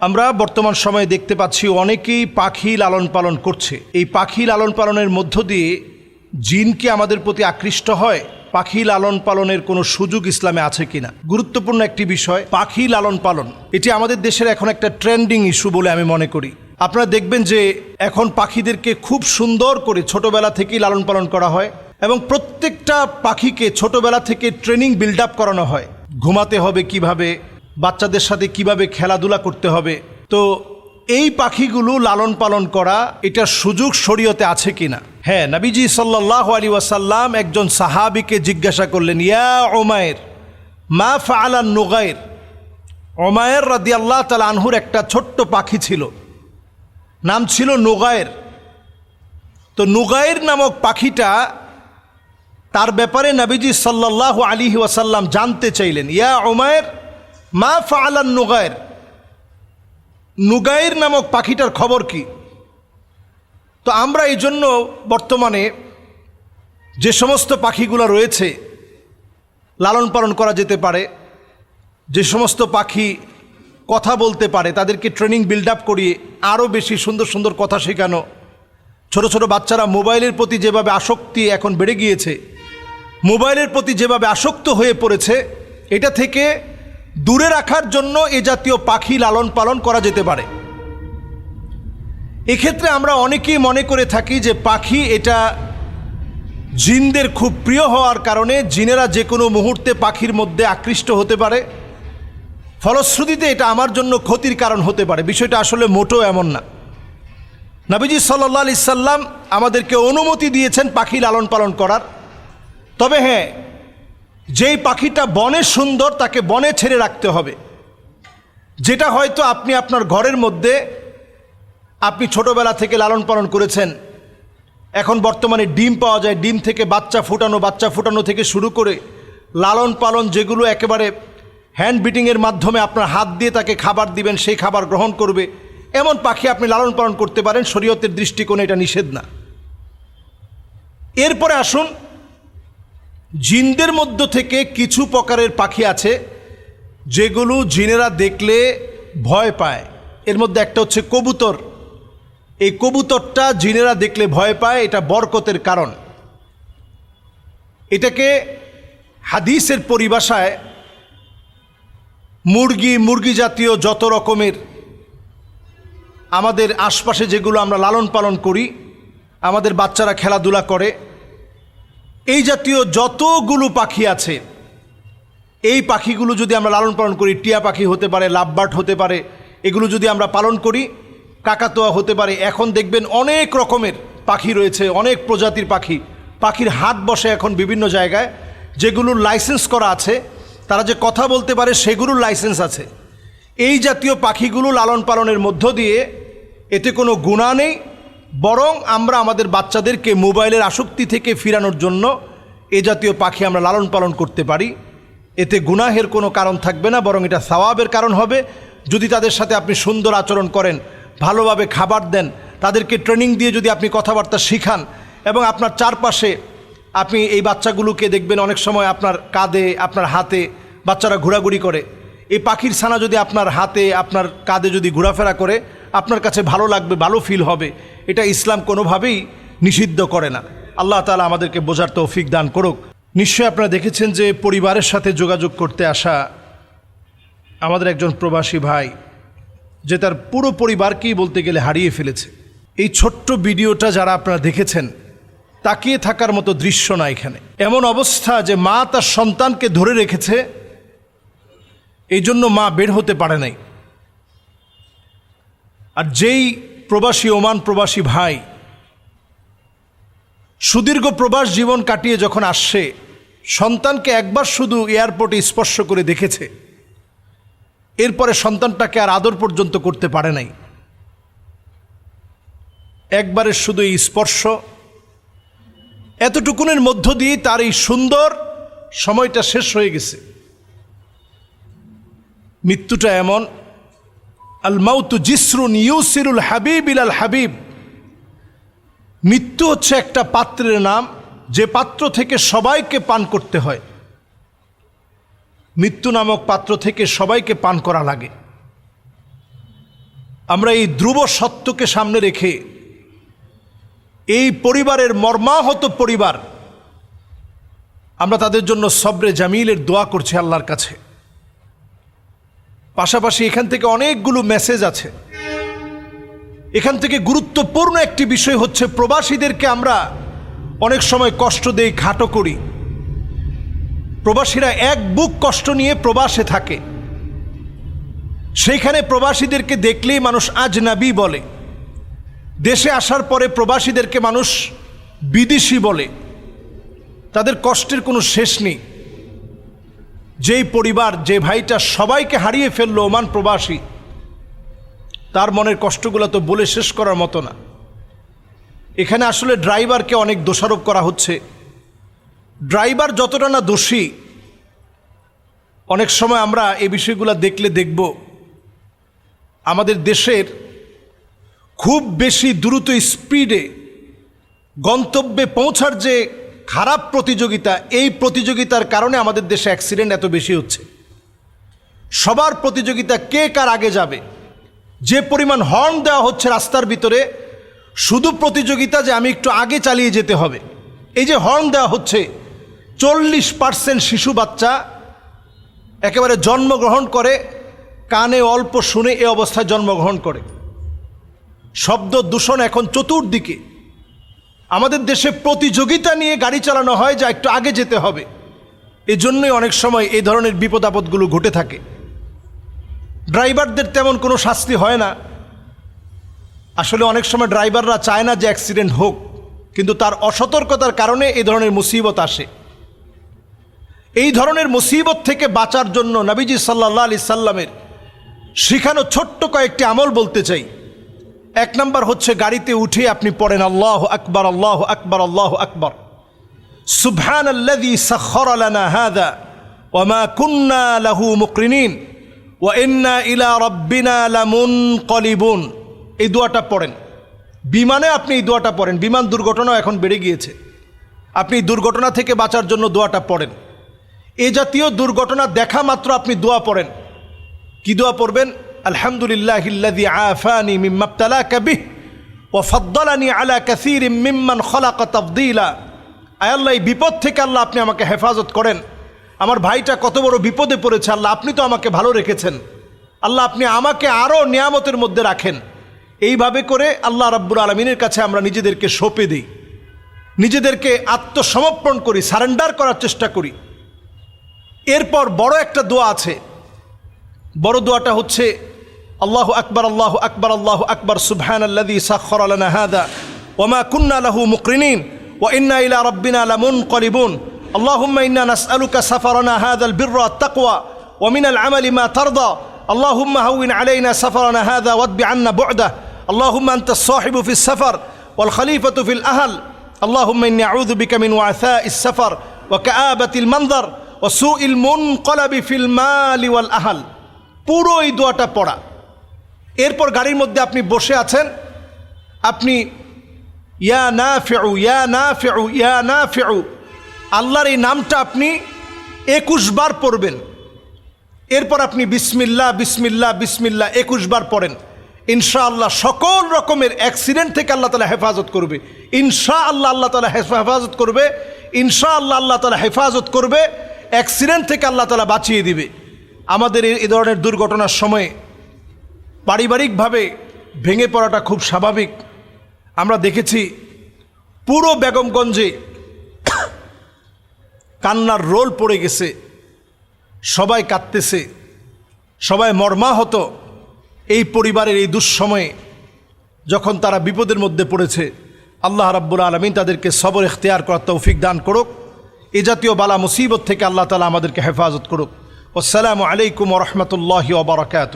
আমরা বর্তমান সময়ে দেখতে পাচ্ছি অনেকেই পাখি লালন পালন করছে। এই পাখি লালন পালনের মধ্য দিয়ে জিনকে আমাদের প্রতি আকৃষ্ট হয়? পাখি লালন পালনের কোনো সুযোগ ইসলামে আছে কিনা? গুরুত্বপূর্ণ একটি বিষয়, পাখি লালন পালন। এটি আমাদের দেশের এখন একটা ট্রেন্ডিং ইস্যু বলে আমি মনে করি। আপনারা দেখবেন যে এখন পাখিদেরকে খুব সুন্দর করে ছোটবেলা থেকেই লালন পালন করা হয় এবং প্রত্যেকটা পাখিকে ছোটবেলা থেকে ট্রেনিং বিল্ড আপ করানো হয়। ঘুমাতে হবে কীভাবে? বাচ্চাদের সাথে কীভাবে খেলাধুলা করতে হবে? তো এই পাখিগুলো লালন পালন করা এটা সুযোগ শরীয়তে আছে কিনা? হ্যাঁ নবীজি সাল্লাহ আলী ওয়াসাল্লাম একজন সাহাবিকে জিজ্ঞাসা করলেন, ইয়া ওমায়ের মা ফালান নোগায়ের ওমায়ের রাদি আল্লাহ তালা আনহুর একটা ছোট্ট পাখি ছিল। নাম ছিল নোগায়ের তো নুগায়ের নামক পাখিটা তার ব্যাপারে নবীজি সাল্লাহ আলী ওয়াসাল্লাম জানতে চাইলেন, ইয়া ওমায়ের মা ফালান নুগায়ের নুগায়ের নামক পাখিটার খবর কি? তো আমরা এই জন্য বর্তমানে যে সমস্ত পাখিগুলো রয়েছে, লালন পালন করা যেতে পারে, যে সমস্ত পাখি কথা বলতে পারে, তাদেরকে ট্রেনিং বিল্ড আপ করিয়ে আরও বেশি সুন্দর সুন্দর কথা শেখানো, ছোট ছোট বাচ্চারা মোবাইলের প্রতি যেভাবে আসক্তি এখন বেড়ে গিয়েছে, মোবাইলের প্রতি যেভাবে আসক্ত হয়ে পড়েছে, এটা থেকে দূরে রাখার জন্য এ জাতীয় পাখি লালন পালন করা যেতে পারে। এক্ষেত্রে আমরা অনেকেই মনে করে থাকি যে পাখি এটা জিনদের খুব প্রিয় হওয়ার কারণে জিনেরা যে কোনো মুহূর্তে পাখির মধ্যে আকৃষ্ট হতে পারে। ফলশ্রুতিতে এটা আমার জন্য ক্ষতির কারণ হতে পারে, বিষয়টা আসলে মোটো এমন না। নাবিজি সাল্লা আলি সাল্লাম আমাদেরকে অনুমতি দিয়েছেন পাখি লালন পালন করার। তবে হ্যাঁ যেই পাখিটা বনে সুন্দর, তাকে বনে ছেড়ে রাখতে হবে। যেটা হয়তো আপনি আপনার ঘরের মধ্যে আপনি ছোটবেলা থেকে লালন পালন করেছেন, এখন বর্তমানে ডিম পাওয়া যায়, ডিম থেকে বাচ্চা ফুটানো বাচ্চা ফুটানো থেকে শুরু করে লালন পালন যেগুলো একেবারে হ্যান্ড বিটিংয়ের মাধ্যমে আপনার হাত দিয়ে তাকে খাবার দিবেন, সেই খাবার গ্রহণ করবে। এমন পাখি আপনি লালন পালন করতে পারেন, শরীয়তের দৃষ্টিকোণে এটা নিষেধ না। এরপরে আসুন জিনদের মধ্য থেকে কিছু প্রকারের পাখি আছে, যেগুলো জিনেরা দেখলে ভয় পায়। এর মধ্যে একটা হচ্ছে কবুতর। এই কবুতরটা জিনেরা দেখলে ভয় পায়, এটা বরকতের কারণ। এটাকে হাদিসের পরিভাষায় মুরগি মুরগি জাতীয় যত রকমের আমাদের আশপাশে যেগুলো আমরা লালন পালন করি, আমাদের বাচ্চারা খেলাধুলা করে এই জাতীয় যতগুলো পাখি আছে, এই পাখিগুলো যদি আমরা লালন পালন করি, টিয়া পাখি হতে পারে, লাভবার্ড হতে পারে, এগুলো যদি আমরা পালন করি, কাকাতোয়া হতে পারে, এখন দেখবেন অনেক রকমের পাখি রয়েছে, অনেক প্রজাতির পাখি। পাখির হাত বসে এখন বিভিন্ন জায়গায় যেগুলোর লাইসেন্স করা আছে, তারা যে কথা বলতে পারে সেগুলোর লাইসেন্স আছে। এই জাতীয় পাখিগুলো লালন পালনের মধ্য দিয়ে এতে কোনো গুণা নেই বরং আমরা আমাদের বাচ্চাদেরকে মোবাইলের আসক্তি থেকে ফিরানোর জন্য এ জাতীয় পাখি আমরা লালন পালন করতে পারি। এতে গুনাহের কোনো কারণ থাকবে না, বরং এটা সওয়াবের কারণ হবে। যদি তাদের সাথে আপনি সুন্দর আচরণ করেন, ভালোভাবে খাবার দেন, তাদেরকে ট্রেনিং দিয়ে যদি আপনি কথাবার্তা শিখান এবং আপনার চারপাশে আপনি এই বাচ্চাগুলোকে দেখবেন অনেক সময় আপনার কাঁধে, আপনার হাতে বাচ্চারা ঘোরাঘুরি করে। এই পাখির ছানা যদি আপনার হাতে, আপনার কাঁধে যদি ঘোরাফেরা করে, আপনার কাছে ভালো লাগবে, ভালো ফিল হবে। এটা ইসলাম কোনোভাবেই নিষিদ্ধ করে না। আল্লাহ তালা আমাদেরকে বোঝার তৌফিক দান করুক। নিশ্চয়ই আপনারা দেখেছেন যে পরিবারের সাথে যোগাযোগ করতে আসা আমাদের একজন প্রবাসী ভাই, যে তার পুরো পরিবারকেই বলতে গেলে হারিয়ে ফেলেছে। এই ছোট্ট ভিডিওটা যারা আপনারা দেখেছেন, তাকিয়ে থাকার মতো দৃশ্য না এখানে। এমন অবস্থা যে মা তার সন্তানকে ধরে রেখেছে, এই জন্য মা বের হতে পারে নাই। আর যেই প্রবাসী ওমান প্রবাসী ভাই, সুদীর্ঘ প্রবাস জীবন কাটিয়ে যখন আসছে, সন্তানকে একবার শুধু এয়ারপোর্টে স্পর্শ করে দেখেছে। এরপরে সন্তানটাকে আর আদর পর্যন্ত করতে পারে নাই। একবারের শুধু এই স্পর্শ, এতটুকুনের মধ্য দিয়ে তার এই সুন্দর সময়টা শেষ হয়ে গেছে। মৃত্যুটা এমন আল মাউতু জিসরুন ইউসিরুল হাবিব ইলাল হাবিব। মৃত্যু হচ্ছে একটা পাত্রের নাম, যে পাত্র থেকে সবাইকে পান করতে হয়। মৃত্যু নামক পাত্র থেকে সবাইকে পান করা লাগে। আমরা এই ধ্রুব সত্যকে সামনে রেখে এই পরিবারের মর্মাহত পরিবার, আমরা তাদের জন্য সবরে জামিলের দোয়া করছি আল্লাহর কাছে। পাশাপাশি এখান থেকে অনেকগুলো মেসেজ আছে। এখান থেকে গুরুত্বপূর্ণ একটি বিষয় হচ্ছে, প্রবাসীদেরকে আমরা অনেক সময় কষ্ট দেই, ঘাটো করি। প্রবাসীরা এক বুক কষ্ট নিয়ে প্রবাসে থাকে। সেইখানে প্রবাসীদেরকে দেখলেই মানুষ আজনাবি বলে। দেশে আসার পরে প্রবাসীদেরকে মানুষ বিদেশি বলে। তাদের কষ্টের কোনো শেষ নেই। যেই পরিবার যে ভাইটা সবাইকে হারিয়ে ফেলল ওমান প্রবাসী, তার মনের কষ্টগুলো তো বলে শেষ করার মতো না। এখানে আসলে ড্রাইভারকে অনেক দোষারোপ করা হচ্ছে। ড্রাইভার যতটা না দোষী, অনেক সময় আমরা এই বিষয়গুলো দেখলে দেখব। আমাদের দেশের খুব বেশি দ্রুত স্পিডে গন্তব্যে পৌঁছার যে খারাপ প্রতিযোগিতা, এই প্রতিযোগিতার কারণে আমাদের দেশে অ্যাক্সিডেন্ট এত বেশি হচ্ছে। সবার প্রতিযোগিতা কে কার আগে যাবে? যে পরিমাণ হর্ন দেওয়া হচ্ছে রাস্তার ভিতরে, শুধু প্রতিযোগিতা যে আমি একটু আগে চালিয়ে যেতে হবে। এই যে হর্ন দেওয়া হচ্ছে, চল্লিশ পার্সেন্ট শিশু বাচ্চা একেবারে জন্মগ্রহণ করে, কানে অল্প শুনে এ অবস্থায় জন্মগ্রহণ করে। শব্দ দূষণ এখন চতুর্দিকে। আমাদের দেশে প্রতিযোগিতা নিয়ে গাড়ি চালানো হয় যা একটু আগে যেতে হবে। এজন্যই অনেক সময় এই ধরনের বিপদ আপদগুলো ঘটে থাকে। ড্রাইভারদের তেমন কোনো শাস্তি হয় না। আসলে অনেক সময় ড্রাইভাররা চায় না যে অ্যাক্সিডেন্ট হোক, কিন্তু তার অসতর্কতার কারণে এই ধরনের মুসিবত আসে। এই ধরনের মুসিবত থেকে বাঁচার জন্য নবীজি সাল্লাহ আলি সাল্লামের শিখানো ছোট্ট কয়েকটি আমল বলতে চাই। এক নম্বর হচ্ছে গাড়িতে উঠে আপনি পড়েন আল্লাহ আকবর আল্লাহ আকবর আল্লাহ আকবর। সুবহান কুন্না লাহু ইলা রাব্বিনা এই দোয়াটা পড়েন। বিমানে আপনি এই দোয়াটা পড়েন। বিমান দুর্ঘটনাও এখন বেড়ে গিয়েছে। আপনি দুর্ঘটনা থেকে বাঁচার জন্য দোয়াটা পড়েন। এ জাতীয় দুর্ঘটনা দেখা মাত্র আপনি দোয়া পড়েন। কি দোয়া পড়বেন? আলহামদুলিল্লাহ ইল্লাযী আফানি মিম্মা ইবতালাকা বিহ ওয়া ফাদ্দালানি আলা কাসীরিম মিম্মান খলাকা আয় আল্লাহ, এই বিপদ থেকে আল্লাহ আপনি আমাকে হেফাজত করেন। আমার ভাইটা কত বড় বিপদে পড়েছে, আল্লাহ আপনি তো আমাকে ভালো রেখেছেন। আল্লাহ আপনি আমাকে আরও নিয়ামতের মধ্যে রাখেন। এইভাবে করে আল্লাহ রাব্বুল আলমিনের কাছে আমরা নিজেদেরকে সঁপে দিই। নিজেদেরকে আত্মসমর্পণ করি, সারেন্ডার করার চেষ্টা করি। এরপর বড় একটা দোয়া আছে। বড় দোয়াটা হচ্ছে আল্লাহ আকবর আল্লাহ আকবর আল্লাহ আকবর সুবহান আল্লাদি সাক্ষর আলানা হাদা ওমা কুন্না লাহু মুকরিনিন ওয়া ইন্না ইলা রব্বিনা লামুন কলিবুন اللهم إنا نسألك سفرنا هذا البر والتقوى ومن العمل ما ترضى اللهم هون علينا سفرنا هذا واتب عنا بعده اللهم أنت الصاحب في السفر والخليفة في الأهل اللهم إني أعوذ بك من وعثاء السفر وكآبة المنظر وسوء المنقلب في المال والأهل পুরো এই দোয়াটা পড়া এরপর গাড়ির মধ্যে আপনি বসে আছেন। আপনি, ইয়া না ফেউ ইয়া না ফেউ ইয়া না ফেউ আল্লাহর এই নামটা আপনি একুশ বার পড়বেন। এরপর আপনি বিসমিল্লা বিসমিল্লা বিসমিল্লা একুশ বার পড়েন। ইনশাআল্লাহ সকল রকমের অ্যাক্সিডেন্ট থেকে আল্লাহ তালা হেফাজত করবে। ইনশা আল্লাহ আল্লাহ তালা হেফাজত করবে। ইনশা আল্লাহ আল্লাহ তালা হেফাজত করবে। অ্যাক্সিডেন্ট থেকে আল্লাহ তালা বাঁচিয়ে দিবে। আমাদের এই ধরনের দুর্ঘটনার সময়ে পারিবারিকভাবে ভেঙে পড়াটা খুব স্বাভাবিক। আমরা দেখেছি পুরো বেগমগঞ্জে কান্নার রোল পড়ে গেছে। সবাই কাঁদতেছে, সবাই মর্মাহত এই পরিবারের এই দুঃসময়ে। যখন তারা বিপদের মধ্যে পড়েছে, আল্লাহ রাব্বুল আলমিন তাদেরকে সবর এখতিয়ার করার তৌফিক দান করুক। এ জাতীয় বালা মুসিবত থেকে আল্লাহ তালা আমাদেরকে হেফাজত করুক। আসসালামু আলাইকুম রহমতুল্লাহ ওবরাকাত